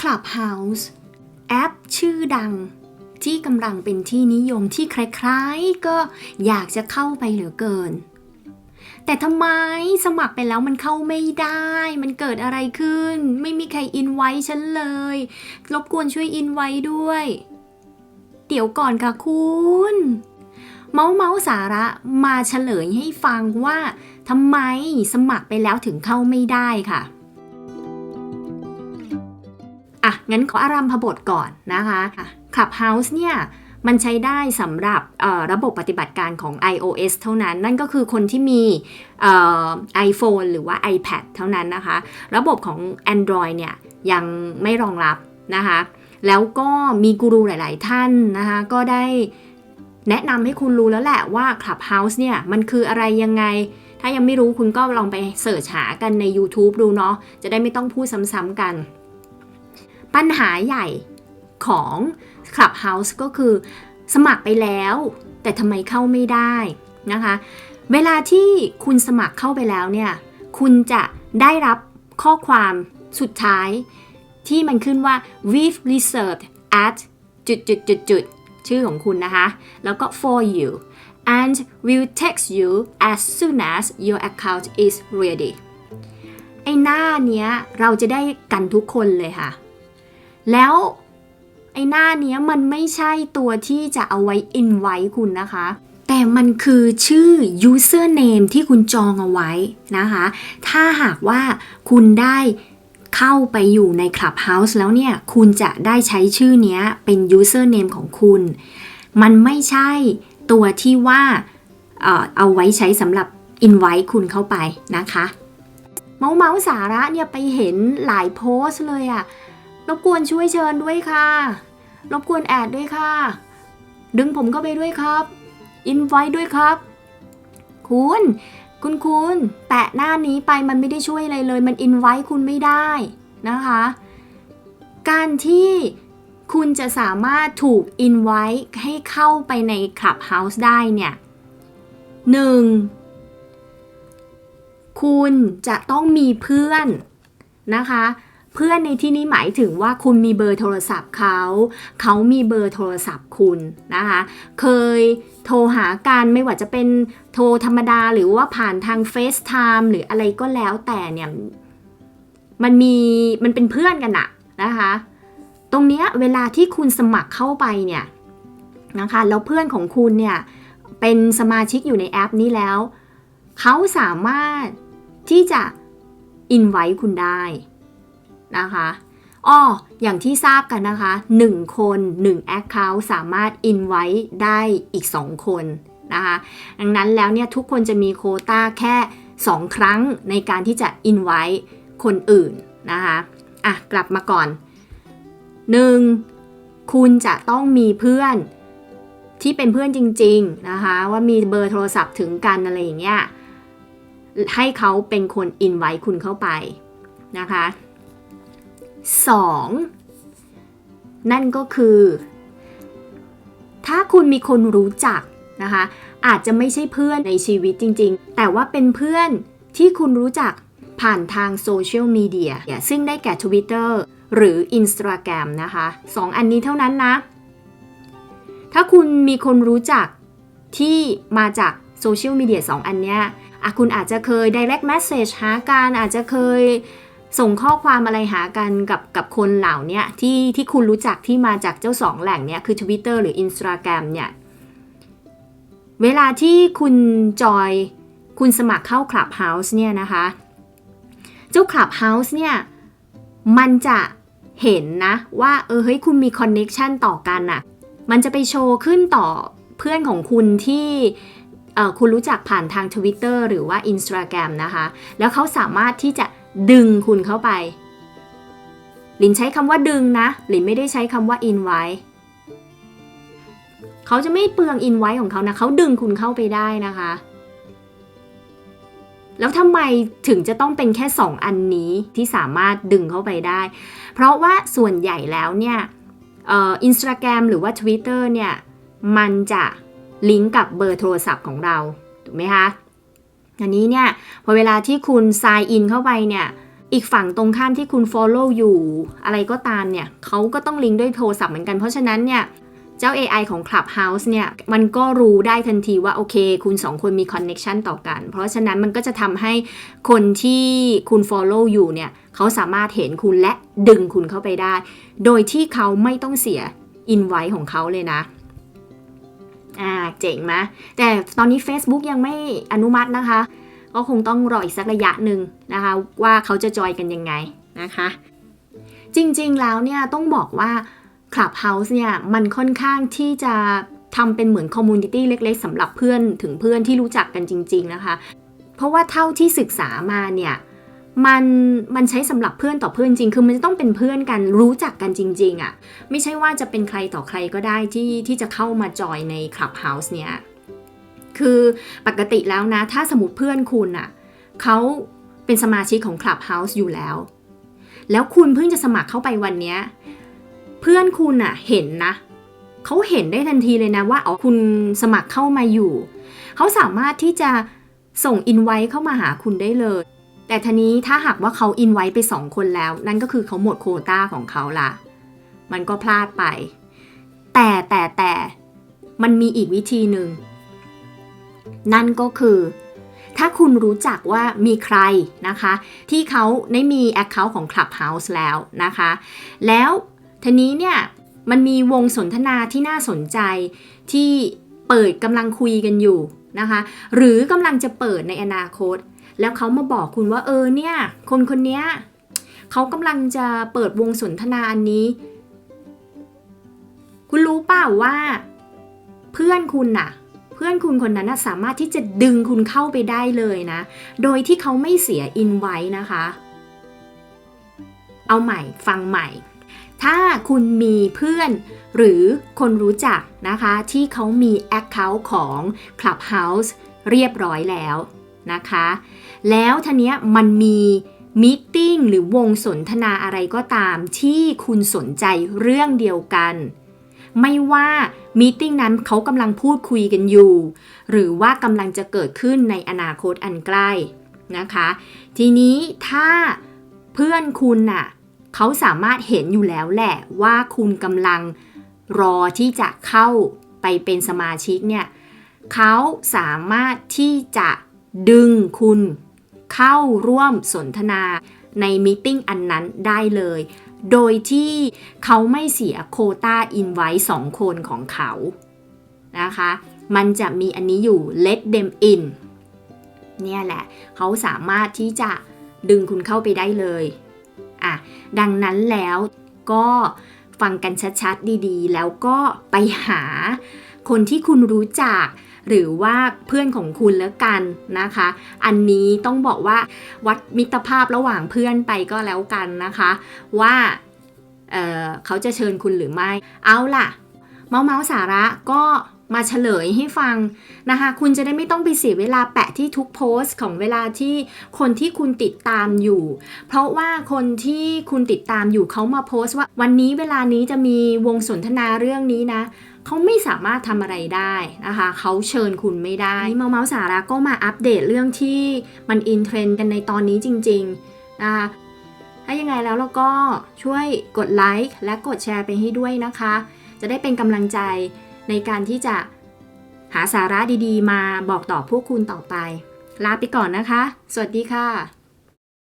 Clubhouse แอปชื่อดัง ที่กำลังเป็นที่นิยมที่ใครๆก็อยากจะเข้าไปเหลือเกิน แต่ทำไมสมัครไปแล้วมันเข้าไม่ได้ มันเกิดอะไรขึ้น ไม่มีใครอินไว้ฉันเลย รบกวนช่วยอินไว้ด้วย เดี๋ยวก่อนค่ะคุณเมาส์เมาส์สาระมาเฉลยให้ฟังว่าทำไมสมัครไปแล้วถึงเข้าไม่ได้ค่ะ อะงั้นขออารัมพบทก่อนนะคะอะ Clubhouse เนี่ยมันใช้ได้สำหรับระบบปฏิบัติการของ iOS เท่านั้น นั่นก็คือคนที่มีเอ่อ iPhone หรือว่า iPad เท่านั้นนะคะ ระบบของ Android เนี่ยยังไม่รองรับนะคะ แล้วก็มีกูรูหลาย ๆ ท่านนะคะ ก็ได้แนะนำให้คุณรู้แล้วแหละว่า Clubhouse เนี่ยมันคืออะไรยังไง ถ้ายังไม่รู้คุณก็ลองไปเสิร์ชหากันใน YouTube ดูเนาะ จะได้ไม่ต้องพูดซ้ำๆกัน ปัญหาใหญ่ของ Clubhouse ก็คือสมัครไปแล้ว แต่ทำไมเข้าไม่ได้นะคะ เวลาที่คุณสมัครเข้าไปแล้วเนี่ย คุณจะได้รับข้อความสุดท้าย ที่มันขึ้นว่า we've reserved at จุดจุดจุดจุดชื่อของคุณนะคะ แล้วก็ for you and we'll text you as soon as your account is ready ไอ้หน้าเนี้ยเราจะได้กันทุกคนเลยค่ะ แล้วไอ้หน้าเนี้ยมันไม่ใช่ตัวที่จะเอาไว้ invite คุณนะคะ แต่มันคือชื่อ username ที่คุณจองเอาไว้นะคะ ถ้าหากว่าคุณได้เข้าไปอยู่ใน Clubhouse แล้วเนี่ย คุณจะได้ใช้ชื่อเนี้ยเป็น username ของคุณ มันไม่ใช่ตัวที่ว่าเอ่อเอาไว้ใช้สำหรับ invite คุณเข้าไปนะคะ เมาส์เมาส์สาระเนี่ยไปเห็นหลายโพสเลยอะ รบกวนช่วยเชิญด้วยค่ะ รบกวนแอดด้วยค่ะ ดึงผมเข้าไปด้วยครับ อินไว้ด้วยครับ คุณ คุณคุณแปะหน้านี้ไปมันไม่ได้ช่วยอะไรเลย มันอินไว้คุณไม่ได้นะคะ การที่คุณจะสามารถถูกอินไว้ให้เข้าไปใน Clubhouse ได้เนี่ยหนึ่งคุณจะต้องมีเพื่อนนะคะ พื่อนในที่นี้หมายถึงว่าคุณมีเบอร์โทรศัพท์เขา เขามีเบอร์โทรศัพท์คุณนะคะ เคยโทรหากันไม่ว่าจะเป็นโทรธรรมดาหรือว่าผ่านทาง FaceTime หรืออะไรก็แล้วแต่เนี่ยมันมีมันเป็นเพื่อนกันอะนะคะ ตรงเนี้ยเวลาที่คุณสมัครเข้าไปเนี่ยนะคะแล้วเพื่อนของคุณเนี่ยเป็นสมาชิกอยู่ในแอปนี้แล้ว เขาสามารถที่จะอินไว้คุณได้ นะคะอ้ออย่างที่ทราบกันนะคะ 1 คน 1 Account สามารถอินไว้ได้อีก 2 คนนะคะดังนั้นแล้วเนี่ยทุกคนจะมีโคต้าแค่ 2 ครั้งในการที่จะอินไว้คนอื่นนะคะอะกลับมาก่อน 1. คุณจะต้องมีเพื่อนที่เป็นเพื่อนจริงๆนะคะว่ามีเบอร์โทรศัพท์ถึงกันอะไรอย่างเงี้ยให้เขาเป็นคนอินไว้คุณเข้าไปนะคะ 2. นั่นก็คือ ถ้าคุณมีคนรู้จักนะคะ อาจจะไม่ใช่เพื่อนในชีวิตจริง ๆ แต่ว่าเป็นเพื่อนที่คุณรู้จักผ่านทางโซเชียลมีเดียซึ่งได้แก่ Twitter หรือ Instagram นะคะสองอันนี้เท่านั้นนะ ถ้าคุณมีคนรู้จักที่มาจากโซเชียลมีเดียสองอันเนี้ยคุณอาจจะเคย direct message หากันอาจจะเคย ส่งข้อความอะไรหากันกับกับคนเหล่านี้ที่ที่คุณรู้จักที่มาจากเจ้าสองแหล่งเนี้ยคือ Twitter หรือ Instagram เนี่ยเวลาที่คุณจอยคุณสมัครเข้า Clubhouse เนี่ยนะคะ เจ้า Clubhouse เนี่ยมันจะเห็นนะว่าเออเฮ้ยคุณมีคอนเน็ชันต่อกันน่ะ มันจะไปโชว์ขึ้นต่อเพื่อนของคุณที่คุณรู้จักผ่านทาง Twitter หรือว่า Instagram นะคะ แล้วเขาสามารถที่จะ ดึงคุณเข้าไป ลินใช้คำว่าดึงนะลินไม่ได้ใช้คำว่า invite เขาจะไม่เปลือง invite ของเขานะเขาดึงคุณเข้าไปได้นะคะ แล้วทำไมถึงจะต้องเป็นแค่ 2 อันนี้ที่สามารถดึงเข้าไปได้ เพราะว่าส่วนใหญ่แล้วเนี่ยอินสตาแกรมหรือว่า Twitter เนี่ย มันจะลิงก์กับเบอร์โทรศัพท์ของเรา ถูกไหมคะ อันนี้เนี่ยพอเวลาที่คุณ sign in เข้าไปเนี่ยอีกฝั่งตรงข้ามที่คุณ follow อยู่ อะไรก็ตามเนี่ยเขาก็ต้องลิงก์ด้วยโทรศัพท์เหมือนกัน เพราะฉะนั้นเนี่ยเจ้า AI ของ Clubhouse เนี่ย มันก็รู้ได้ทันทีว่า โอเค คุณสองคนมี connection ต่อกัน เพราะฉะนั้นมันก็จะทำให้คนที่คุณ follow อยู่เนี่ย เขาสามารถเห็นคุณและดึงคุณเข้าไปได้ โดยที่เขาไม่ต้องเสีย invite ของเขาเลยนะ อ่าเจ๋งไหมแต่ตอนนี้ Facebook ยังไม่อนุมัตินะคะ ก็คงต้องรออีกสักระยะหนึ่งนะคะ ว่าเขาจะจอยกันยังไงนะคะ จริงๆแล้วเนี่ยต้องบอกว่า Clubhouse เนี่ยมันค่อนข้างที่จะทำเป็นเหมือนคอมมูนิตี้เล็ก ๆสำหรับเพื่อนถึงเพื่อนที่รู้จักกันจริง ๆนะคะ เพราะว่าเท่าที่ศึกษามาเนี่ย มันมันใช้สำหรับเพื่อนต่อเพื่อนจริง คือมันจะต้องเป็นเพื่อนกันรู้จักกันจริง ๆอะ่ะ ไม่ใช่ว่าจะเป็นใครต่อใครก็ได้ที่ที่จะเข้ามาจอยใน Clubhouse เนี่ยคือปกติแล้วนะ ถ้าสมมติเพื่อนคุณอะ่ะเขาเป็นสมาชิกของ Clubhouse อยู่แล้ว แล้วคุณเพิ่งจะสมัครเข้าไปวันเนี้ย เพื่อนคุณอะเห็นนะเขาเห็นได้ทันทีเลยนะว่าอ๋อคุณสมัครเข้ามาอยู่ เขาสามารถที่จะส่งอินไว้เข้ามาหาคุณได้เลย แต่ทีนี้ถ้าหากว่าเขาอินไว้ไปสองคนแล้ว นั่นก็คือเขาหมดโคต้าของเขาละมันก็พลาดไป แต่แต่แต่มันมีอีกวิธีหนึ่ง นั่นก็คือ ถ้าคุณรู้จักว่ามีใครนะคะ ที่เขาได้มี Account ของ Clubhouse แล้วนะคะ แล้วทีนี้เนี่ยมันมีวงสนทนาที่น่าสนใจที่เปิดกำลังคุยกันอยู่นะคะ หรือกำลังจะเปิดในอนาคต แล้วเขามาบอกคุณว่าเออเนี่ย คนคนนี้เขากำลังจะเปิดวงสนทนาอันนี้ คุณรู้เปล่าว่า เพื่อนคุณน่ะ เพื่อนคุณคนนั้นสามารถที่จะดึงคุณเข้าไปได้เลยนะ โดยที่เขาไม่เสียอินไว้นะคะ เอาใหม่ฟังใหม่ถ้าคุณมีเพื่อนหรือคนรู้จักนะคะ ที่เขามี Account ของ Clubhouse เรียบร้อยแล้วนะคะ แล้วทีเนี้ยมันมีมิ팅หรือวงสนทนาอะไรก็ตามที่คุณสนใจเรื่องเดียวกัน ไม่ว่ามิ팅นั้นเขากำลังพูดคุยกันอยู่ หรือว่ากำลังจะเกิดขึ้นในอนาคตอันใกล้นะคะ ทีนี้ถ้าเพื่อนคุณน่ะเขาสามารถเห็นอยู่แล้วแหละว่าคุณกำลังรอที่จะเข้าไปเป็นสมาชิกเนี่ยเขาสามารถที่จะดึงคุณ เข้าร่วมสนทนาในมิ팅อันนั้นได้เลย โดยที่เขาไม่เสียโคต้าอินไว้สองคนของเขานะคะ มันจะมีอันนี้อยู่ let them in เนี่ยแหละ เขาสามารถที่จะดึงคุณเข้าไปได้เลยอะดังนั้นแล้วก็ฟังกันชัดๆดีๆ แล้วก็ไปหาคนที่คุณรู้จัก หรือว่าเพื่อนของคุณแล้วกันนะคะ อันนี้ต้องบอกว่าวัดมิตรภาพระหว่างเพื่อนไปก็แล้วกันนะคะ ว่าเเขาจะเชิญคุณหรือไม่ เอาล่ะ เมาเมาสาระก็ มาเฉลยให้ฟังนะคะ คุณจะได้ไม่ต้องไปเสียเวลาแปะที่ทุกโพสต์ของเวลาที่คนที่คุณติดตามอยู่ เพราะว่าคนที่คุณติดตามอยู่เขามาโพสต์ว่าวันนี้เวลานี้จะมีวงสนทนาเรื่องนี้นะเขาไม่สามารถทำอะไรได้นะคะ เขาเชิญคุณไม่ได้เมาเมาสาระก็มาอัปเดตเรื่องที่มันอินเทรนด์กันในตอนนี้จริงๆนะคะถ้ายังไงแล้วเราก็ช่วยกดไลค์และกดแชร์ไปให้ด้วยนะคะ จะได้เป็นกำลังใจ ในการที่จะหาสาระดีๆ มาบอกต่อพวกคุณต่อไป ลาไปก่อนนะคะ สวัสดีค่ะ